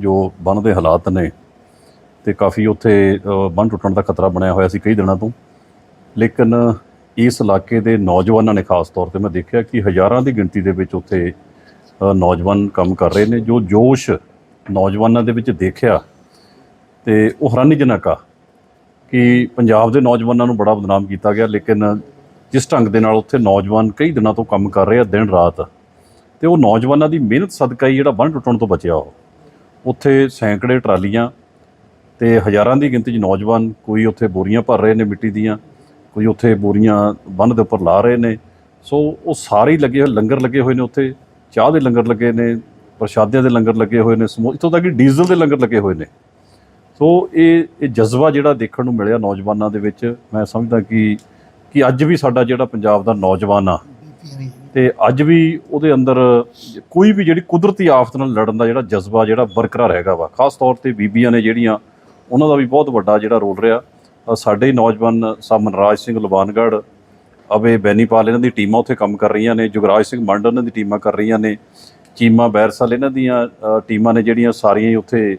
ਜੋ ਬੰਨ ਦੇ ਹਾਲਾਤ ਨੇ ਤੇ ਕਾਫੀ ਉੱਥੇ ਅ, ਬੰਨ ਟੁੱਟਣ ਦਾ ਖਤਰਾ ਬਣਿਆ ਹੋਇਆ ਸੀ ਕਈ ਦਿਨਾਂ ਤੋਂ। ਲੇਕਿਨ ਇਸ ਇਲਾਕੇ ਦੇ ਨੌਜਵਾਨਾਂ ਨੇ ਖਾਸ ਤੌਰ ਤੇ ਮੈਂ ਦੇਖਿਆ ਕਿ ਹਜ਼ਾਰਾਂ ਦੀ ਗਿਣਤੀ ਦੇ ਵਿੱਚ ਉੱਥੇ ਨੌਜਵਾਨ ਕੰਮ ਕਰ ਰਹੇ ਨੇ ਜੋ ਜੋਸ਼ ਨੌਜਵਾਨਾਂ ਦੇ ਵਿੱਚ ਦੇਖਿਆ ਤੇ ਉਹ ਹੈਰਾਨੀਜਨਕ ਆ ਕਿ ਪੰਜਾਬ ਦੇ ਨੌਜਵਾਨਾਂ ਨੂੰ ਬੜਾ ਬਦਨਾਮ ਕੀਤਾ ਗਿਆ ਲੇਕਿਨ ਜਿਸ ਢੰਗ ਦੇ ਨਾਲ ਉੱਥੇ ਨੌਜਵਾਨ ਕਈ ਦਿਨਾਂ ਤੋਂ ਕੰਮ ਕਰ ਰਹੇ ਆ ਦਿਨ ਰਾਤ ਤੇ ਉਹ ਨੌਜਵਾਨਾਂ ਦੀ ਮਿਹਨਤ ਸਦਕਾ ਹੀ ਜਿਹੜਾ ਬੰਨ ਟੁੱਟਣ ਤੋਂ ਬਚਿਆ ਉਹ। ਉੱਥੇ ਸੈਂਕੜੇ ਟਰਾਲੀਆਂ ਤੇ ਹਜ਼ਾਰਾਂ ਦੀ ਗਿਣਤੀ 'ਚ ਨੌਜਵਾਨ ਕੋਈ ਉੱਥੇ ਬੋਰੀਆਂ ਭਰ ਰਹੇ ਨੇ ਮਿੱਟੀ ਦੀਆਂ, ਕੋਈ ਉੱਥੇ ਬੋਰੀਆਂ ਬੰਨ ਦੇ ਉੱਪਰ ਲਾ ਰਹੇ ਨੇ। ਸੋ ਉਹ ਸਾਰੇ ਹੀ ਲੱਗੇ ਹੋਏ, ਲੰਗਰ ਲੱਗੇ ਹੋਏ ਨੇ ਉੱਥੇ, ਚਾਹ ਦੇ ਲੰਗਰ ਲੱਗੇ ਨੇ, ਪ੍ਰਸ਼ਾਦਿਆਂ ਦੇ ਲੰਗਰ ਲੱਗੇ ਹੋਏ ਨੇ, ਸਮੋ, ਇੱਥੋਂ ਤੱਕ ਕਿ ਡੀਜ਼ਲ ਦੇ ਲੰਗਰ ਲੱਗੇ ਹੋਏ ਨੇ। ਸੋ ਇਹ ਇਹ ਜਜ਼ਬਾ ਜਿਹੜਾ ਦੇਖਣ ਨੂੰ ਮਿਲਿਆ ਨੌਜਵਾਨਾਂ ਦੇ ਵਿੱਚ, ਮੈਂ ਸਮਝਦਾ ਕਿ ਕਿ ਅੱਜ ਵੀ ਸਾਡਾ ਜਿਹੜਾ ਪੰਜਾਬ ਦਾ ਨੌਜਵਾਨ ਆ ਤੇ ਅੱਜ ਵੀ ਉਹਦੇ ਅੰਦਰ ਕੋਈ ਵੀ ਜਿਹੜੀ ਕੁਦਰਤੀ ਆਫਤ ਨਾਲ ਲੜਨ ਦਾ ਜਿਹੜਾ ਜਜ਼ਬਾ ਜਿਹੜਾ ਬਰਕਰਾਰ ਹੈਗਾ ਵਾ, ਖਾਸ ਤੌਰ ਤੇ ਬੀਬੀਆਂ ਨੇ ਜਿਹੜੀਆਂ, ਉਹਨਾਂ ਦਾ ਵੀ ਬਹੁਤ ਵੱਡਾ ਜਿਹੜਾ ਰੋਲ ਰਿਹਾ। ਸਾਡੇ ਨੌਜਵਾਨ ਸਾ ਮਨਰਾਜ ਸਿੰਘ ਲਵਾਨਗੜ ਅਵੇ ਬੈਨੀਪਾਲ, ਇਹਨਾਂ ਦੀ ਟੀਮਾਂ ਉੱਥੇ ਕੰਮ ਕਰ ਰਹੀਆਂ ਨੇ, ਜੁਗਰਾਜ ਸਿੰਘ ਮੰਡ ਇਹਨਾਂ ਦੀ ਟੀਮਾਂ ਕਰ ਰਹੀਆਂ ਨੇ, ਚੀਮਾ ਬੈਰਸਲ ਇਹਨਾਂ ਦੀਆਂ ਟੀਮਾਂ ਨੇ ਜਿਹੜੀਆਂ ਸਾਰੀਆਂ ਹੀ ਉੱਥੇ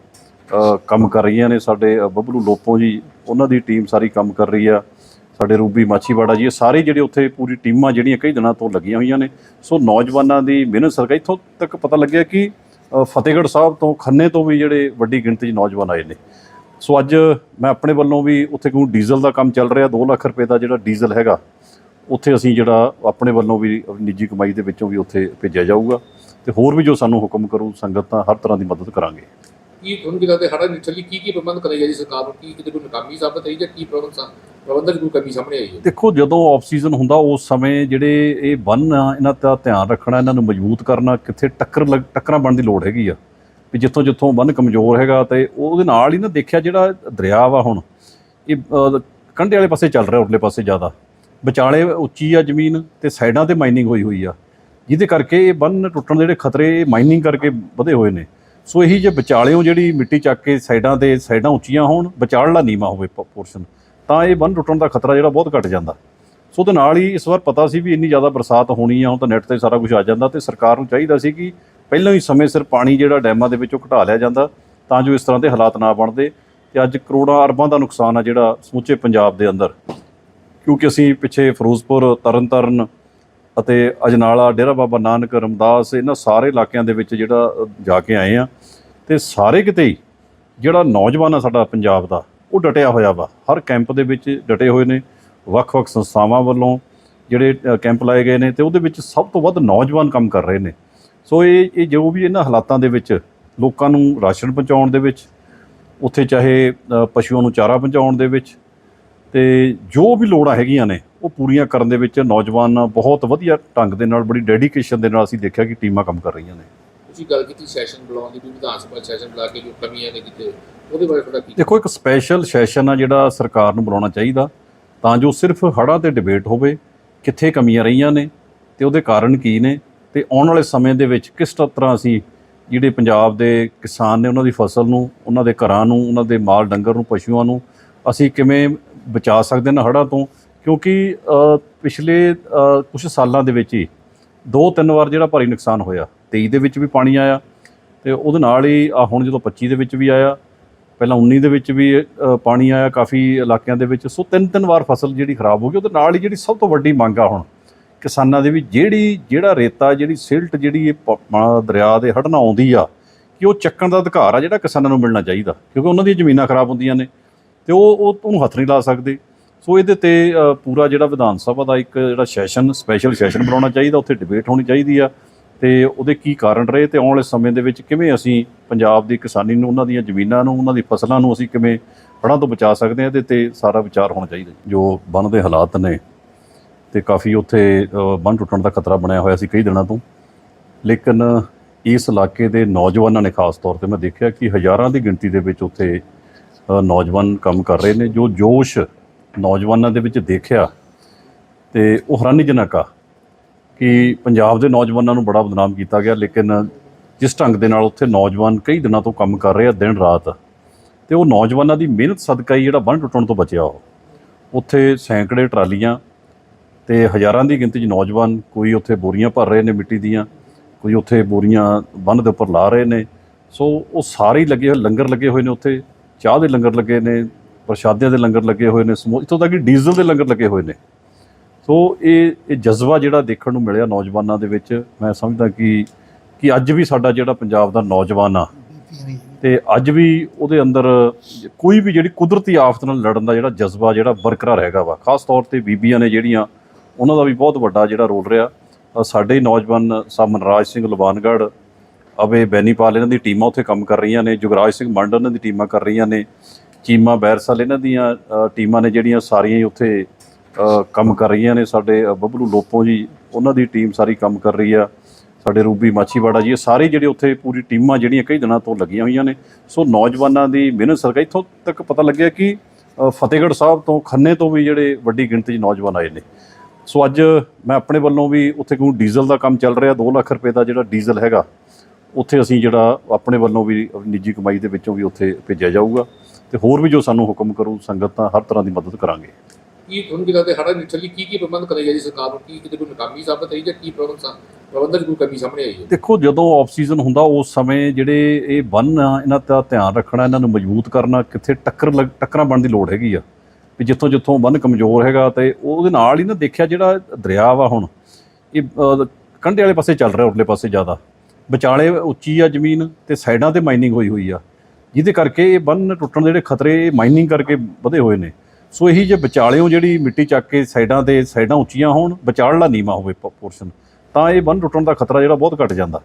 ਕੰਮ ਕਰ ਰਹੀਆਂ ਨੇ। ਸਾਡੇ ਬੱਬਲੂ ਲੋਪੋ ਜੀ, ਉਹਨਾਂ ਦੀ ਟੀਮ ਸਾਰੀ ਕੰਮ ਕਰ ਰਹੀ ਆ। ਸਾਡੇ ਰੂਬੀ ਮਾਛੀਵਾੜਾ ਜੀ, ਇਹ ਸਾਰੇ ਜਿਹੜੇ ਉੱਥੇ ਪੂਰੀ ਟੀਮਾਂ ਜਿਹੜੀਆਂ ਕਈ ਦਿਨਾਂ ਤੋਂ ਲੱਗੀਆਂ ਹੋਈਆਂ ਨੇ। ਸੋ ਨੌਜਵਾਨਾਂ ਦੀ ਮਿਹਨਤ ਸਰਕਾ ਇੱਥੋਂ ਤੱਕ ਪਤਾ ਲੱਗਿਆ ਕਿ ਫਤਿਹਗੜ੍ਹ ਸਾਹਿਬ ਤੋਂ ਖੰਨੇ ਤੋਂ ਵੀ ਜਿਹੜੇ ਵੱਡੀ ਗਿਣਤੀ 'ਚ ਨੌਜਵਾਨ ਆਏ ਨੇ। ਸੋ ਅੱਜ ਮੈਂ ਆਪਣੇ ਵੱਲੋਂ ਵੀ ਉੱਥੇ ਕਿਉਂ ਡੀਜ਼ਲ ਦਾ ਕੰਮ ਚੱਲ ਰਿਹਾ 2 ਲੱਖ ਰੁਪਏ ਦਾ ਜਿਹੜਾ ਡੀਜ਼ਲ ਹੈਗਾ, ਉੱਥੇ ਅਸੀਂ ਜਿਹੜਾ ਆਪਣੇ ਵੱਲੋਂ ਵੀ ਨਿੱਜੀ ਕਮਾਈ ਦੇ ਵਿੱਚੋਂ ਵੀ ਉੱਥੇ ਭੇਜਿਆ ਜਾਊਗਾ। ਤੇ ਹੋਰ ਵੀ ਜੋ ਸਾਨੂੰ ਹੁਕਮ ਕਰੂ, ਸੰਗਤ ਤਾਂ ਹਰ ਤਰ੍ਹਾਂ ਦੀ ਮਦਦ ਕਰਾਂਗੇ। ਕੀ ਤੁਹਾਨੂੰ ਕੀ ਲੱਗਦਾ ਹੜਾ ਨਿਕਲ ਕੀ ਕੀ ਪ੍ਰਬੰਧ ਕਰੇ ਜੀ ਸਰਕਾਰ ਨੂੰ? ਕੀ ਕਿਤੇ ਕੋਈ ਨਾਕਾਮੀ ਸਾਬਤ ਹੋਈ ਜਾਂ ਕੀ ਪ੍ਰਬੰਧ ਸਾ- ਪ੍ਰਬੰਧਨ ਕੋਈ ਕਮੀ ਸਾਹਮਣੇ ਆਈ ਹੈ? ਦੇਖੋ, ਜਦੋਂ ਆਫ ਸੀਜ਼ਨ ਹੁੰਦਾ, ਉਸ ਸਮੇਂ ਜਿਹੜੇ ਇਹ ਬੰਨ ਆ, ਇਹਨਾਂ ਦਾ ਧਿਆਨ ਰੱਖਣਾ, ਇਹਨਾਂ ਨੂੰ ਮਜ਼ਬੂਤ ਕਰਨਾ, ਕਿੱਥੇ ਟੱਕਰ ਟੱਕਰਾਂ ਬਣਨ ਦੀ ਲੋੜ ਹੈਗੀ ਆ। ਵੀ ਜਿੱਥੋਂ ਜਿੱਥੋਂ ਬੰਨ ਕਮਜ਼ੋਰ ਹੈਗਾ ਤੇ ਉਹਦੇ ਨਾਲ ਹੀ ਨਾ ਦੇਖਿਆ ਜਿਹੜਾ ਦਰਿਆ ਵਾ ਹੁਣ, ਇਹ ਕੰਢੇ ਵਾਲੇ ਪਾਸੇ ਚੱਲ ਰਿਹਾ, ਉਰਲੇ ਪਾਸੇ ਜ਼ਿਆਦਾ। ਵਿਚਾਲੇ ਉੱਚੀ ਆ ਜ਼ਮੀਨ ਤੇ ਸਾਈਡਾਂ ਤੇ ਮਾਈਨਿੰਗ ਹੋਈ ਹੋਈ ਆ। ਜਿਹਦੇ ਕਰਕੇ ਇਹ ਬੰਨ ਟੁੱਟਣ ਦੇ ਜਿਹੜੇ ਖਤਰੇ ਮਾਈਨਿੰਗ ਕਰਕੇ ਵਧੇ ਹੋਏ ਨੇ। ਸੋ ਇਹੀ ਜੇ ਵਿਚਾਲਿਓ ਜਿਹੜੀ ਮਿੱਟੀ ਚੱਕ ਕੇ ਸਾਈਡਾਂ ਤੇ ਸਾਈਡਾਂ ਉੱਚੀਆਂ ਹੋਣ ਵਿਚਾਲੜਾ ਨੀਵਾ ਹੋਵੇ ਪੋਰਸ਼ਨ, ਤਾਂ ਇਹ ਬੰਨ ਟੁੱਟਣ ਦਾ ਖਤਰਾ ਜਿਹੜਾ ਬਹੁਤ ਘਟ ਜਾਂਦਾ। ਸੋ ਉਹਦੇ ਨਾਲ ਹੀ ਇਸ ਵਾਰ ਪਤਾ ਸੀ ਵੀ ਇੰਨੀ ਜ਼ਿਆਦਾ ਬਰਸਾਤ ਹੋਣੀ ਆ, ਹੁਣ ਤਾਂ ਨੈੱਟ ਤੇ ਸਾਰਾ ਕੁਝ ਆ ਜਾਂਦਾ ਤੇ ਸਰਕਾਰ ਨੂੰ ਚਾਹੀਦਾ ਸੀ ਕਿ ਪਹਿਲਾਂ ਹੀ ਸਮੇਂ ਸਿਰ ਪਾਣੀ ਜਿਹੜਾ ਡੈਮਾਂ ਦੇ ਵਿੱਚੋਂ ਘਟਾ ਲਿਆ ਜਾਂਦਾ, ਤਾਂ ਜੋ ਇਸ ਤਰ੍ਹਾਂ ਦੇ ਹਾਲਾਤ ਨਾ ਬਣਦੇ ਤੇ ਅੱਜ ਕਰੋੜਾਂ ਅਰਬਾਂ ਦਾ ਨੁਕਸਾਨ ਆ ਜਿਹੜਾ ਸਮੁੱਚੇ ਪੰਜਾਬ ਦੇ ਅੰਦਰ। ਕਿਉਂਕਿ ਅਸੀਂ ਪਿੱਛੇ ਫਿਰੋਜ਼ਪੁਰ, ਤਰਨਤਾਰਨ ਅਤੇ ਅਜਨਾਲਾ, ਡੇਰਾ ਬਾਬਾ ਨਾਨਕ, ਰਮਦਾਸ, ਇਹਨਾਂ ਸਾਰੇ ਇਲਾਕਿਆਂ ਦੇ ਵਿੱਚ ਜਿਹੜਾ ਜਾ ਕੇ ਆਏ ਆ। ਤੇ ਸਾਰੇ ਕਿਤੇ ਹੀ ਜਿਹੜਾ ਨੌਜਵਾਨ ਆ ਸਾਡਾ ਪੰਜਾਬ ਦਾ, ਉਹ ਡਟਿਆ ਹੋਇਆ ਵਾ। ਹਰ ਕੈਂਪ ਦੇ ਵਿੱਚ ਡਟੇ ਹੋਏ ਨੇ। ਵੱਖ-ਵੱਖ ਸੰਸਥਾਵਾਂ ਵੱਲੋਂ ਜਿਹੜੇ ਕੈਂਪ ਲਾਏ ਗਏ ਨੇ ਤੇ ਉਹਦੇ ਵਿੱਚ ਸਭ ਤੋਂ ਵੱਧ ਨੌਜਵਾਨ ਕੰਮ ਕਰ ਰਹੇ ਨੇ। ਸੋ ਇਹ ਇਹ ਜੋ ਵੀ ਇਹਨਾਂ ਹਾਲਾਤਾਂ ਦੇ ਵਿੱਚ ਲੋਕਾਂ ਨੂੰ ਰਾਸ਼ਨ ਪਹੁੰਚਾਉਣ ਦੇ ਵਿੱਚ, ਉੱਥੇ ਚਾਹੇ ਪਸ਼ੂਆਂ ਨੂੰ ਚਾਰਾ ਪਹੁੰਚਾਉਣ ਦੇ ਵਿੱਚ, ਤੇ ਜੋ ਵੀ ਲੋੜਾਂ ਹੈਗੀਆਂ ਨੇ ਉਹ ਪੂਰੀਆਂ ਕਰਨ ਦੇ ਵਿੱਚ ਨੌਜਵਾਨ ਬਹੁਤ ਵਧੀਆ ਢੰਗ ਦੇ ਨਾਲ ਬੜੀ ਡੈਡੀਕੇਸ਼ਨ ਦੇ ਨਾਲ ਅਸੀਂ ਦੇਖਿਆ ਕਿ ਟੀਮਾਂ ਕੰਮ ਕਰ ਰਹੀਆਂ ਨੇ। ਤੁਸੀਂ ਗੱਲ ਕੀਤੀ ਸੈਸ਼ਨ ਬੁਲਾਉਣ ਦੀ ਵੀ ਵਿਧਾਨ ਸਭਾ ਸੈਸ਼ਨ ਬੁਲਾ ਕੇ ਜੋ ਕਮੀਆਂ ਨੇ ਕਿਤੇ ਉਹਦੇ ਬਾਰੇ ਤੁਹਾਡਾ ਕੀ ਦੇਖੋ ਇੱਕ ਸਪੈਸ਼ਲ ਸੈਸ਼ਨ ਆ ਜਿਹੜਾ ਸਰਕਾਰ ਨੂੰ ਬੁਲਾਉਣਾ ਚਾਹੀਦਾ ਤਾਂ ਜੋ ਸਿਰਫ ਹੜ੍ਹਾਂ ਤੇ ਡਿਬੇਟ ਹੋਵੇ ਕਿੱਥੇ ਕਮੀਆਂ ਰਹੀਆਂ ਨੇ ਤੇ ਉਹਦੇ ਕਾਰਨ ਕੀ ਨੇ ਤੇ ਆਉਣ ਵਾਲੇ ਸਮੇਂ ਦੇ ਵਿੱਚ ਕਿਸ ਤਰ੍ਹਾਂ ਅਸੀਂ ਜਿਹੜੇ ਪੰਜਾਬ ਦੇ ਕਿਸਾਨ ਨੇ ਉਹਨਾਂ ਦੀ ਫਸਲ ਨੂੰ ਉਹਨਾਂ ਦੇ ਘਰਾਂ ਨੂੰ ਉਹਨਾਂ ਦੇ ਮਾਲ ਡੰਗਰ ਨੂੰ ਪਸ਼ੂਆਂ ਨੂੰ ਅਸੀਂ ਕਿਵੇਂ ਬਚਾ ਸਕਦੇ ਨੇ ਹੜ੍ਹਾਂ ਤੋਂ ਕਿਉਂਕਿ ਪਿਛਲੇ ਕੁਝ ਸਾਲਾਂ ਦੇ ਵਿੱਚ ਹੀ ਦੋ ਤਿੰਨ ਵਾਰ ਜਿਹੜਾ ਭਾਰੀ ਨੁਕਸਾਨ ਹੋਇਆ 23 ਦੇ ਵਿੱਚ ਵੀ ਪਾਣੀ ਆਇਆ ਤੇ ਉਹਦੇ ਨਾਲ ਹੀ ਆ ਹੁਣ ਜਦੋਂ 25 ਦੇ ਵਿੱਚ ਵੀ ਆਇਆ, ਪਹਿਲਾਂ 19 ਦੇ ਵਿੱਚ ਵੀ ਪਾਣੀ ਆਇਆ ਕਾਫੀ ਇਲਾਕਿਆਂ ਦੇ ਵਿੱਚ, ਸੋ ਤਿੰਨ ਤਿੰਨ ਵਾਰ ਫਸਲ ਜਿਹੜੀ ਖਰਾਬ ਹੋ ਗਈ, ਉਹਦੇ ਨਾਲ ਹੀ ਜਿਹੜੀ ਸਭ ਤੋਂ ਵੱਡੀ ਮੰਗ ਆ ਹੁਣ ਕਿਸਾਨਾਂ ਦੇ ਵੀ ਜਿਹੜੀ, ਜਿਹੜਾ ਰੇਤਾ, ਜਿਹੜੀ ਸਿਲਟ ਜਿਹੜੀ ਇਹ ਪ- ਦਰਿਆ ਦੇ ਹੜ੍ਹ ਆਉਂਦੀ ਆ, ਕਿ ਉਹ ਚੱਕਣ ਦਾ ਅਧਿਕਾਰ ਆ ਜਿਹੜਾ ਕਿਸਾਨਾਂ ਨੂੰ ਮਿਲਣਾ ਚਾਹੀਦਾ, ਕਿਉਂਕਿ ਉਹਨਾਂ ਦੀਆਂ ਜ਼ਮੀਨਾਂ ਖਰਾਬ ਹੁੰਦੀਆਂ ਨੇ ਤੇ ਉਹ ਉਹ ਉਹਨੂੰ ਹੱਥ ਨਹੀਂ ਲਾ ਸਕਦੇ। ਸੋ ਇਹਦੇ ਤੇ ਪੂਰਾ ਜਿਹੜਾ ਵਿਧਾਨ ਸਭਾ ਦਾ ਇੱਕ ਜਿਹੜਾ ਸੈਸ਼ਨ ਸਪੈਸ਼ਲ ਸੈਸ਼ਨ ਬਣਾਉਣਾ ਚਾਹੀਦਾ ਉੱਥੇ ਡਿਬੇਟ ਹੋਣੀ ਚਾਹੀਦੀ ਆ। ਤੇ ਉਹਦੇ ਕੀ ਕਾਰਨ ਰਹੇ ਤੇ ਆਉਣ ਵਾਲੇ ਸਮੇਂ ਦੇ ਵਿੱਚ ਕਿਵੇਂ ਅਸੀਂ ਪੰਜਾਬ ਦੀ ਕਿਸਾਨੀ ਨੂੰ ਉਹਨਾਂ ਦੀਆਂ ਜ਼ਮੀਨਾਂ ਨੂੰ ਉਹਨਾਂ ਦੀ ਫਸਲਾਂ ਨੂੰ ਅਸੀਂ ਕਿਵੇਂ ਹੜ੍ਹਾਂ ਤੋਂ ਬਚਾ ਸਕਦੇ ਹਾਂ ਇਹਦੇ ਤੇ ਸਾਰਾ ਵਿਚਾਰ ਹੋਣਾ ਚਾਹੀਦਾ ਜੋ। ਬੰਨ ਦੇ ਹਾਲਾਤ ਨੇ ਤੇ ਕਾਫੀ ਉੱਥੇ ਅ, ਬੰਨ ਟੁੱਟਣ ਦਾ ਖਤਰਾ ਬਣਿਆ ਹੋਇਆ ਸੀ ਕਈ ਦਿਨਾਂ ਤੋਂ। ਲੇਕਿਨ ਇਸ ਇਲਾਕੇ ਦੇ ਨੌਜਵਾਨਾਂ ਨੇ ਖਾਸ ਤੌਰ ਤੇ ਮੈਂ ਦੇਖਿਆ ਕਿ ਹਜ਼ਾਰਾਂ ਦੀ ਗਿਣਤੀ ਦੇ ਵਿੱਚ ਉੱਥੇ ਨੌਜਵਾਨ ਕੰਮ ਕਰ ਰਹੇ ਨੇ ਜੋ ਜੋਸ਼ ਨੌਜਵਾਨਾਂ ਦੇ ਵਿੱਚ ਦੇਖਿਆ ਤੇ ਉਹ ਹੈਰਾਨੀਜਨਕ ਆ ਕਿ ਪੰਜਾਬ ਦੇ ਨੌਜਵਾਨਾਂ ਨੂੰ ਬੜਾ ਬਦਨਾਮ ਕੀਤਾ ਗਿਆ, ਲੇਕਿਨ ਜਿਸ ਢੰਗ ਦੇ ਨਾਲ ਉੱਥੇ ਨੌਜਵਾਨ ਕਈ ਦਿਨਾਂ ਤੋਂ ਕੰਮ ਕਰ ਰਹੇ ਆ, ਦਿਨ ਰਾਤ, ਤੇ ਉਹ ਨੌਜਵਾਨਾਂ ਦੀ ਮਿਹਨਤ ਸਦਕਾ ਹੀ ਜਿਹੜਾ ਬੰਨ ਟੁੱਟਣ ਤੋਂ ਬਚਿਆ ਉਹ। ਉੱਥੇ ਸੈਂਕੜੇ ਟਰਾਲੀਆਂ ਤੇ ਹਜ਼ਾਰਾਂ ਦੀ ਗਿਣਤੀ 'ਚ ਨੌਜਵਾਨ ਕੋਈ ਉੱਥੇ ਬੋਰੀਆਂ ਭਰ ਰਹੇ ਨੇ ਮਿੱਟੀ ਦੀਆਂ, ਕੋਈ ਉੱਥੇ ਬੋਰੀਆਂ ਬੰਨ ਦੇ ਉੱਪਰ ਲਾ ਰਹੇ ਨੇ। ਸੋ ਉਹ ਸਾਰੇ ਹੀ ਲੱਗੇ ਹੋਏ, ਲੰਗਰ ਲੱਗੇ ਹੋਏ ਨੇ ਉੱਥੇ, ਚਾਹ ਦੇ ਲੰਗਰ ਲੱਗੇ ਨੇ ਪ੍ਰਸ਼ਾਦਿਆਂ ਦੇ ਲੰਗਰ ਲੱਗੇ ਹੋਏ ਨੇ, ਸਮੋ, ਇੱਥੋਂ ਤੱਕ ਕਿ ਡੀਜ਼ਲ ਦੇ ਲੰਗਰ ਲੱਗੇ ਹੋਏ ਨੇ। ਸੋ ਇਹ ਇਹ ਜਜ਼ਬਾ ਜਿਹੜਾ ਦੇਖਣ ਨੂੰ ਮਿਲਿਆ ਨੌਜਵਾਨਾਂ ਦੇ ਵਿੱਚ, ਮੈਂ ਸਮਝਦਾ ਕਿ ਕਿ ਅੱਜ ਵੀ ਸਾਡਾ ਜਿਹੜਾ ਪੰਜਾਬ ਦਾ ਨੌਜਵਾਨ ਆ, ਤੇ ਅੱਜ ਵੀ ਉਹਦੇ ਅੰਦਰ ਕੋਈ ਵੀ ਜਿਹੜੀ ਕੁਦਰਤੀ ਆਫਤ ਨਾਲ ਲੜਨ ਦਾ ਜਿਹੜਾ ਜਜ਼ਬਾ ਜਿਹੜਾ ਬਰਕਰਾਰ ਹੈਗਾ ਵਾ, ਖਾਸ ਤੌਰ ਤੇ ਬੀਬੀਆਂ ਨੇ ਜਿਹੜੀਆਂ, ਉਹਨਾਂ ਦਾ ਵੀ ਬਹੁਤ ਵੱਡਾ ਜਿਹੜਾ ਰੋਲ ਰਿਹਾ। ਸਾਡੇ ਨੌਜਵਾਨ ਸਾਹਿਬ ਮਨਰਾਜ ਸਿੰਘ ਲਵਾਨਗੜ ਅਵੇ ਬੈਨੀਪਾਲ ਇਹਨਾਂ ਦੀ ਟੀਮਾਂ ਉੱਥੇ ਕੰਮ ਕਰ ਰਹੀਆਂ ਨੇ, ਜੁਗਰਾਜ ਸਿੰਘ ਮੰਡ ਇਹਨਾਂ ਦੀ ਟੀਮਾਂ ਕਰ ਰਹੀਆਂ ਨੇ ਚੀਮਾ ਬੈਰਸਲ ਇਹਨਾਂ ਦੀਆਂ ਟੀਮਾਂ ਨੇ ਜਿਹੜੀਆਂ ਸਾਰੀਆਂ ਹੀ ਉੱਥੇ ਕੰਮ ਕਰ ਰਹੀਆਂ ਨੇ, ਸਾਡੇ ਬੱਬਲੂ ਲੋਪੋ ਜੀ, ਉਹਨਾਂ ਦੀ ਟੀਮ ਸਾਰੀ ਕੰਮ ਕਰ ਰਹੀ ਆ। ਸਾਡੇ ਰੂਬੀ ਮਾਛੀਵਾੜਾ ਜੀ, ਇਹ ਸਾਰੇ ਜਿਹੜੇ ਉੱਥੇ ਪੂਰੀ ਟੀਮਾਂ ਜਿਹੜੀਆਂ ਕਈ ਦਿਨਾਂ ਤੋਂ ਲੱਗੀਆਂ ਹੋਈਆਂ ਨੇ। ਸੋ ਨੌਜਵਾਨਾਂ ਦੀ ਮਿਹਨਤ ਸਰਕਾ ਇੱਥੋਂ ਤੱਕ ਪਤਾ ਲੱਗਿਆ ਕਿ ਫਤਿਹਗੜ੍ਹ ਸਾਹਿਬ ਤੋਂ ਖੰਨੇ ਤੋਂ ਵੀ ਜਿਹੜੇ ਵੱਡੀ ਗਿਣਤੀ 'ਚ ਨੌਜਵਾਨ ਆਏ ਨੇ। ਸੋ ਅੱਜ ਮੈਂ ਆਪਣੇ ਵੱਲੋਂ ਵੀ ਉੱਥੇ ਕਿਉਂ ਡੀਜ਼ਲ ਦਾ ਕੰਮ ਚੱਲ ਰਿਹਾ 2 ਲੱਖ ਰੁਪਏ ਦਾ ਜਿਹੜਾ ਡੀਜ਼ਲ ਹੈਗਾ, ਉੱਥੇ ਅਸੀਂ ਜਿਹੜਾ ਆਪਣੇ ਵੱਲੋਂ ਵੀ ਨਿੱਜੀ ਕਮਾਈ ਦੇ ਵਿੱਚੋਂ ਵੀ ਉੱਥੇ ਭੇਜਿਆ ਜਾਊਗਾ। ਤੇ ਹੋਰ ਵੀ ਜੋ ਸਾਨੂੰ ਹੁਕਮ ਕਰੂ ਸੰਗਤ ਤਾਂ ਹਰ ਤਰ੍ਹਾਂ ਦੀ ਮਦਦ ਕਰਾਂਗੇ। ਕੀ ਤੁਹਾਨੂੰ ਕਿਹਾ ਤੇ ਹੜਾ ਨਿਕਲੀ ਕੀ ਕੀ ਪ੍ਰਬੰਧ ਕਰੇ ਜੀ ਸਰਕਾਰ ਨੂੰ? ਕੀ ਕਿਤੇ ਕੋਈ ਨਾਕਾਮੀ ਸਾਬਤ ਹੋਈ ਜਾਂ ਕੀ ਪ੍ਰਬੰਧ ਸਾ ਪ੍ਰਬੰਧਨ ਕੋਈ ਕਮੀ ਸਾਹਮਣੇ ਆਈ ਹੈ? ਦੇਖੋ ਜਦੋਂ ਆਫ ਸੀਜ਼ਨ ਹੁੰਦਾ ਉਸ ਸਮੇਂ ਜਿਹੜੇ ਇਹ ਬੰਨ ਆ ਇਹਨਾਂ ਦਾ ਧਿਆਨ ਰੱਖਣਾ ਇਹਨਾਂ ਨੂੰ ਮਜ਼ਬੂਤ ਕਰਨਾ ਕਿੱਥੇ ਟੱਕਰ ਲੱਗ- ਟੱਕਰਾਂ ਬਣਨ ਦੀ ਲੋੜ ਹੈਗੀ ਆ। ਵੀ ਜਿੱਥੋਂ ਜਿੱਥੋਂ ਬੰਨ ਕਮਜ਼ੋਰ ਹੈਗਾ ਤੇ ਉਹਦੇ ਨਾਲ ਹੀ ਨਾ ਦੇਖਿਆ ਜਿਹੜਾ ਦਰਿਆ ਵਾ ਹੁਣ ਇਹ ਕੰਢੇ ਵਾਲੇ ਪਾਸੇ ਚੱਲ ਰਿਹਾ ਉਰਲੇ ਪਾਸੇ ਜ਼ਿਆਦਾ। ਵਿਚਾਲੇ ਉੱਚੀ ਆ ਜ਼ਮੀਨ ਤੇ ਸਾਈਡਾਂ ਤੇ ਮਾਈਨਿੰਗ ਹੋਈ ਹੋਈ ਆ। ਜਿਹਦੇ ਕਰਕੇ ਇਹ ਬੰਨ ਟੁੱਟਣ ਦੇ ਜਿਹੜੇ ਖਤਰੇ ਮਾਈਨਿੰਗ ਕਰਕੇ ਵਧੇ ਹੋਏ ਨੇ। ਸੋ ਇਹੀ ਜੇ ਵਿਚਾਲਿਓਂ ਜਿਹੜੀ ਮਿੱਟੀ ਚੱਕ ਕੇ ਸਾਈਡਾਂ ਤੇ ਸਾਈਡਾਂ ਉੱਚੀਆਂ ਹੋਣ ਵਿਚਾਲੜਾ ਨੀਵਾ ਹੋਵੇ ਪੋਰਸ਼ਨ ਤਾਂ ਇਹ ਬੰਨ ਟੁੱਟਣ ਦਾ ਖਤਰਾ ਜਿਹੜਾ ਬਹੁਤ ਘਟ ਜਾਂਦਾ।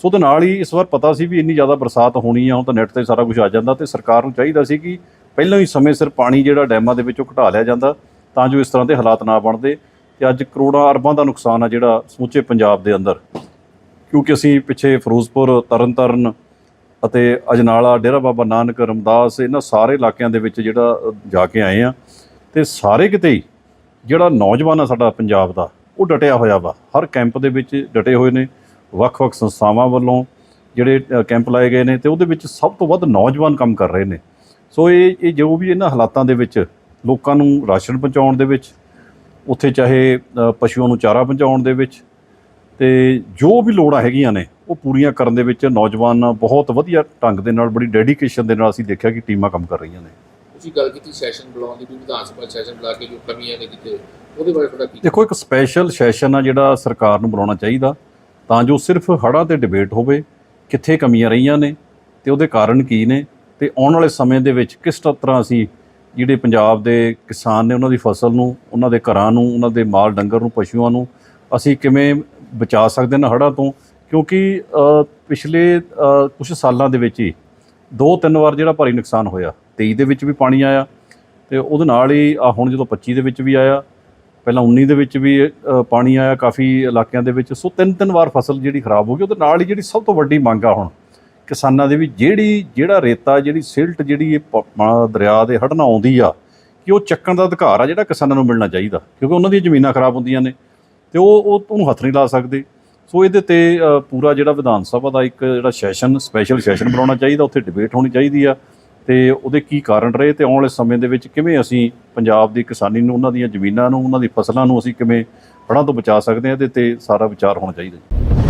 ਸੋ ਉਹਦੇ ਨਾਲ ਹੀ ਇਸ ਵਾਰ ਪਤਾ ਸੀ ਵੀ ਇੰਨੀ ਜ਼ਿਆਦਾ ਬਰਸਾਤ ਹੋਣੀ ਆ, ਹੁਣ ਤਾਂ ਨੈੱਟ ਤੇ ਸਾਰਾ ਕੁਝ ਆ ਜਾਂਦਾ ਤੇ ਸਰਕਾਰ ਨੂੰ ਚਾਹੀਦਾ ਸੀ ਕਿ ਪਹਿਲਾਂ ਹੀ ਸਮੇਂ ਸਿਰ ਪਾਣੀ ਜਿਹੜਾ ਡੈਮਾਂ ਦੇ ਵਿੱਚੋਂ ਘਟਾ ਲਿਆ ਜਾਂਦਾ, ਤਾਂ ਜੋ ਇਸ ਤਰ੍ਹਾਂ ਦੇ ਹਾਲਾਤ ਨਾ ਬਣਦੇ। ਤੇ ਅੱਜ ਕਰੋੜਾਂ ਅਰਬਾਂ ਦਾ ਨੁਕਸਾਨ ਆ ਜਿਹੜਾ ਸਮੁੱਚੇ ਪੰਜਾਬ ਦੇ ਅੰਦਰ। ਕਿਉਂਕਿ ਅਸੀਂ ਪਿੱਛੇ ਫਿਰੋਜ਼ਪੁਰ, ਤਰਨਤਾਰਨ ਅਤੇ ਅਜਨਾਲਾ, ਡੇਰਾ ਬਾਬਾ ਨਾਨਕ, ਰਮਦਾਸ, ਇਹਨਾਂ ਸਾਰੇ ਇਲਾਕਿਆਂ ਦੇ ਵਿੱਚ ਜਿਹੜਾ ਜਾ ਕੇ ਆਏ ਆ। ਤੇ ਸਾਰੇ ਕਿਤੇ ਹੀ ਜਿਹੜਾ ਨੌਜਵਾਨ ਆ ਸਾਡਾ ਪੰਜਾਬ ਦਾ, ਉਹ ਡਟਿਆ ਹੋਇਆ ਵਾ। ਹਰ ਕੈਂਪ ਦੇ ਵਿੱਚ ਡਟੇ ਹੋਏ ਨੇ, ਵੱਖ-ਵੱਖ ਸੰਸਥਾਵਾਂ ਵੱਲੋਂ ਜਿਹੜੇ ਕੈਂਪ ਲਾਏ ਗਏ ਨੇ ਤੇ ਉਹਦੇ ਵਿੱਚ ਸਭ ਤੋਂ ਵੱਧ ਨੌਜਵਾਨ ਕੰਮ ਕਰ ਰਹੇ ਨੇ। ਸੋ ਇਹ ਇਹ ਜੋ ਵੀ ਇਹਨਾਂ ਹਾਲਾਤਾਂ ਦੇ ਵਿੱਚ ਲੋਕਾਂ ਨੂੰ ਰਾਸ਼ਨ ਪਹੁੰਚਾਉਣ ਦੇ ਵਿੱਚ, ਉੱਥੇ ਚਾਹੇ ਪਸ਼ੂਆਂ ਨੂੰ ਚਾਰਾ ਪਹੁੰਚਾਉਣ ਦੇ ਵਿੱਚ ਤੇ ਜੋ ਵੀ ਲੋੜਾਂ ਹੈਗੀਆਂ ਨੇ ਉਹ ਪੂਰੀਆਂ ਕਰਨ ਦੇ ਵਿੱਚ ਨੌਜਵਾਨ ਬਹੁਤ ਵਧੀਆ ਢੰਗ ਦੇ ਨਾਲ ਬੜੀ ਡੈਡੀਕੇਸ਼ਨ ਦੇ ਨਾਲ ਅਸੀਂ ਦੇਖਿਆ ਕਿ ਟੀਮਾਂ ਕੰਮ ਕਰ ਰਹੀਆਂ ਨੇ। ਤੁਸੀਂ ਗੱਲ ਕੀਤੀ ਸੈਸ਼ਨ ਬੁਲਾਉਣ ਦੀ ਵੀ ਵਿਧਾਨ ਸਭਾ ਸੈਸ਼ਨ ਬੁਲਾ ਕੇ ਜੋ ਕਮੀਆਂ ਨੇ ਕਿਤੇ ਉਹਦੇ ਬਾਰੇ ਤੁਹਾਡਾ ਕੀ ਦੇਖੋ ਇੱਕ ਸਪੈਸ਼ਲ ਸੈਸ਼ਨ ਆ ਜਿਹੜਾ ਸਰਕਾਰ ਨੂੰ ਬੁਲਾਉਣਾ ਚਾਹੀਦਾ ਤਾਂ ਜੋ ਸਿਰਫ ਹੜ੍ਹਾਂ ਤੇ ਡਿਬੇਟ ਹੋਵੇ ਕਿੱਥੇ ਕਮੀਆਂ ਰਹੀਆਂ ਨੇ ਤੇ ਉਹਦੇ ਕਾਰਨ ਕੀ ਨੇ ਤੇ ਆਉਣ ਵਾਲੇ ਸਮੇਂ ਦੇ ਵਿੱਚ ਕਿਸ ਤਰ੍ਹਾਂ ਅਸੀਂ ਜਿਹੜੇ ਪੰਜਾਬ ਦੇ ਕਿਸਾਨ ਨੇ ਉਹਨਾਂ ਦੀ ਫਸਲ ਨੂੰ ਉਹਨਾਂ ਦੇ ਘਰਾਂ ਨੂੰ ਉਹਨਾਂ ਦੇ ਮਾਲ ਡੰਗਰ ਨੂੰ ਪਸ਼ੂਆਂ ਨੂੰ ਅਸੀਂ ਕਿਵੇਂ ਬਚਾ ਸਕਦੇ ਨੇ ਹੜ੍ਹਾਂ ਤੋਂ ਕਿਉਂਕਿ ਪਿਛਲੇ ਕੁਝ ਸਾਲਾਂ ਦੇ ਵਿੱਚ ਹੀ ਦੋ ਤਿੰਨ ਵਾਰ ਜਿਹੜਾ ਭਾਰੀ ਨੁਕਸਾਨ ਹੋਇਆ। 23 ਦੇ ਵਿੱਚ ਵੀ ਪਾਣੀ ਆਇਆ ਤੇ ਉਹਦੇ ਨਾਲ ਹੀ ਆ ਹੁਣ ਜਦੋਂ 25 ਦੇ ਵਿੱਚ ਵੀ ਆਇਆ, ਪਹਿਲਾਂ 19 ਦੇ ਵਿੱਚ ਵੀ ਪਾਣੀ ਆਇਆ ਕਾਫੀ ਇਲਾਕਿਆਂ ਦੇ ਵਿੱਚ। ਸੋ ਤਿੰਨ ਤਿੰਨ ਵਾਰ ਫਸਲ ਜਿਹੜੀ ਖਰਾਬ ਹੋ ਗਈ, ਉਹਦੇ ਨਾਲ ਹੀ ਜਿਹੜੀ ਸਭ ਤੋਂ ਵੱਡੀ ਮੰਗ ਆ ਹੁਣ ਕਿਸਾਨਾਂ ਦੇ ਵੀ ਜਿਹੜੀ, ਜਿਹੜਾ ਰੇਤਾ, ਜਿਹੜੀ ਸਿਲਟ ਜਿਹੜੀ ਇਹ ਪ- ਦਰਿਆ ਦੇ ਹੜ੍ਹ ਨਾਲ ਆਉਂਦੀ ਆ, ਕਿ ਉਹ ਚੱਕਣ ਦਾ ਅਧਿਕਾਰ ਆ ਜਿਹੜਾ ਕਿਸਾਨਾਂ ਨੂੰ ਮਿਲਣਾ ਚਾਹੀਦਾ। ਕਿਉਂਕਿ ਉਹਨਾਂ ਦੀਆਂ ਜ਼ਮੀਨਾਂ ਖਰਾਬ ਹੁੰਦੀਆਂ ਨੇ ਤੇ ਉਹ ਉਹ ਉਹਨੂੰ ਹੱਥ ਨਹੀਂ ਲਾ ਸਕਦੇ। ਸੋ ਇਹਦੇ ਤੇ ਪੂਰਾ ਜਿਹੜਾ ਵਿਧਾਨ ਸਭਾ ਦਾ ਇੱਕ ਜਿਹੜਾ ਸੈਸ਼ਨ ਸਪੈਸ਼ਲ ਸੈਸ਼ਨ ਬਣਾਉਣਾ ਚਾਹੀਦਾ, ਉੱਥੇ ਡਿਬੇਟ ਹੋਣੀ ਚਾਹੀਦੀ ਆ। ਤੇ ਉਹਦੇ ਕੀ ਕਾਰਨ ਰਹੇ ਤੇ ਆਉਣ ਵਾਲੇ ਸਮੇਂ ਦੇ ਵਿੱਚ ਕਿਵੇਂ ਅਸੀਂ ਪੰਜਾਬ ਦੀ ਕਿਸਾਨੀ ਨੂੰ, ਉਹਨਾਂ ਦੀਆਂ ਜ਼ਮੀਨਾਂ ਨੂੰ, ਉਹਨਾਂ ਦੀ ਫਸਲਾਂ ਨੂੰ ਅਸੀਂ ਕਿਵੇਂ ਹੜ੍ਹਾਂ ਤੋਂ ਬਚਾ ਸਕਦੇ ਹਾਂ, ਇਹਦੇ ਤੇ ਸਾਰਾ ਵਿਚਾਰ ਹੋਣਾ ਚਾਹੀਦਾ ਜੀ।